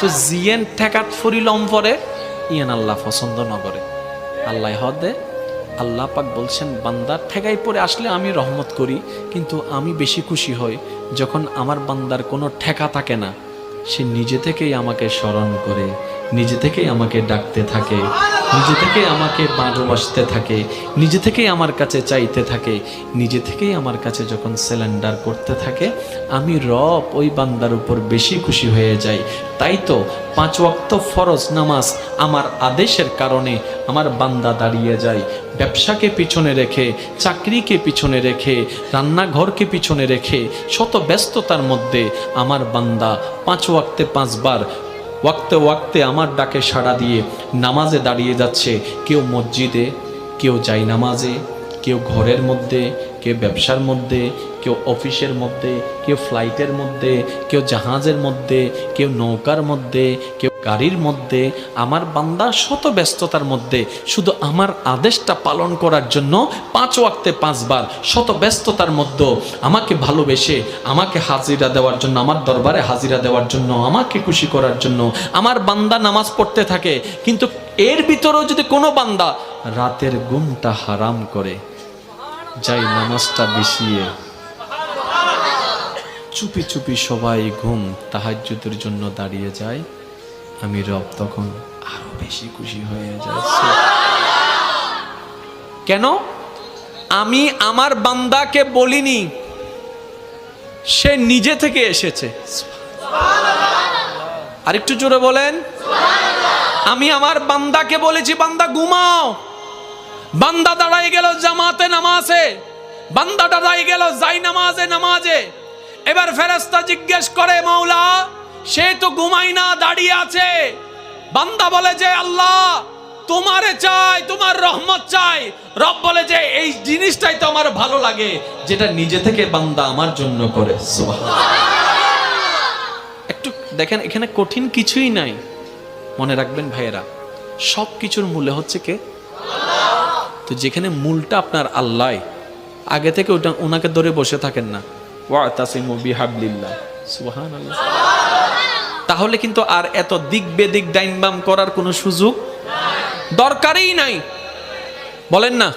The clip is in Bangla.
তো জিয়েন ঠেকাত ফরিলম পরে, ইয়েন আল্লাহ পছন্দ নগরে আল্লাহ হদে আল্লাহ পাক বলছেন বান্দার ঠেকাই পরে আসলে আমি রহমত করি, কিন্তু আমি বেশি খুশি হই যখন আমার বান্দার কোনো ঠেকা থাকে না, সে নিজে থেকেই আমাকে স্মরণ করে। নিজে থেকেই আমাকে ডাকতে থাকে, নিজে থেকেই আমাকে ভালোবাসতে থাকে, নিজে থেকেই আমার কাছে চাইতে থাকে, নিজে থেকেই আমার কাছে যখন সিলিন্ডার করতে থাকে, আমি রব ওই বান্দার উপর বেশি খুশি হয়ে যাই। তাই তো পাঁচ ওয়াক্ত ফরজ নামাজ আমার আদেশের কারণে আমার বান্দা দাঁড়িয়ে যায়। ব্যবসাকে পিছনে রেখে, চাকরিকে পিছনে রেখে, রান্নাঘরকে পিছনে রেখে, শত ব্যস্ততার মধ্যে আমার বান্দা পাঁচ ওয়াক্তে পাঁচবার ওয়াক্তে ওয়াক্তে আমার ডাকে সাড়া দিয়ে নামাজে দাঁড়িয়ে যাচ্ছে। কেউ মসজিদে, কেউ যাই নামাজে, কেউ ঘরের মধ্যে কেউ ব্যবসার মধ্যে, কেউ অফিসের মধ্যে, কেউ ফ্লাইটের মধ্যে, কেউ জাহাজের মধ্যে, কেউ নৌকার মধ্যে, কেউ গাড়ির মধ্যে, আমার বান্দা শত ব্যস্ততার মধ্যে শুধু আমার আদেশটা পালন করার জন্য পাঁচ ওয়াক্তে পাঁচবার শত ব্যস্ততার মধ্যে আমাকে ভালোবেসে, আমাকে হাজিরা দেওয়ার জন্য, আমার দরবারে হাজিরা দেওয়ার জন্য, আমাকে খুশি করার জন্য আমার বান্দা নামাজ পড়তে থাকে। কিন্তু এর ভিতরেও যদি কোনো বান্দা রাতের ঘুমটা হারাম করে যাই নামাজটা বিছিয়ে চুপি চুপি সবাই ঘুম তাহাজ্জুদের জন্য দাঁড়িয়ে যায়। আমি রব তখন আরও বেশি খুশি হয়ে যাচ্ছে। কেন? আমি আমার বান্দাকে বলিনি, সে নিজে থেকে এসেছে। আরেকটু জোরে বলেন। আমি আমার বান্দাকে বলেছি, বান্দা ঘুমাও। বান্দা দাঁড়াই গেল জামাতে নামাজে। বান্দা দাঁড়াই গেল যাই নামাজে। নামাজে এবার ফেরেস্তা জিজ্ঞেস করে মাওলা সে তো ঘুমাই না, দাঁড়িয়ে আছে। বান্দা বলে যে, আল্লাহ, তোমারে চাই, তোমার রহমত চাই। রব বলে যে, এই জিনিসটাই তো আমার ভালো লাগে, যেটা নিজে থেকে বান্দা আমার জন্য করে। একটু দেখেন, এখানে কঠিন কিছুই নাই। মনে রাখবেন ভাইয়েরা সব কিছুর মূলে হচ্ছে কে? তো যেখানে মূলটা আপনার আল্লাহ, আগে থেকে ওটা ওনাকে ধরে বসে থাকেন না। ওয়া সুবহানাল্লাহ। তাহলে কিন্তু আর এত দিক বেদিক ডাইন বাম করার কোনো সুযোগ দরকারই নাই। বলেন না।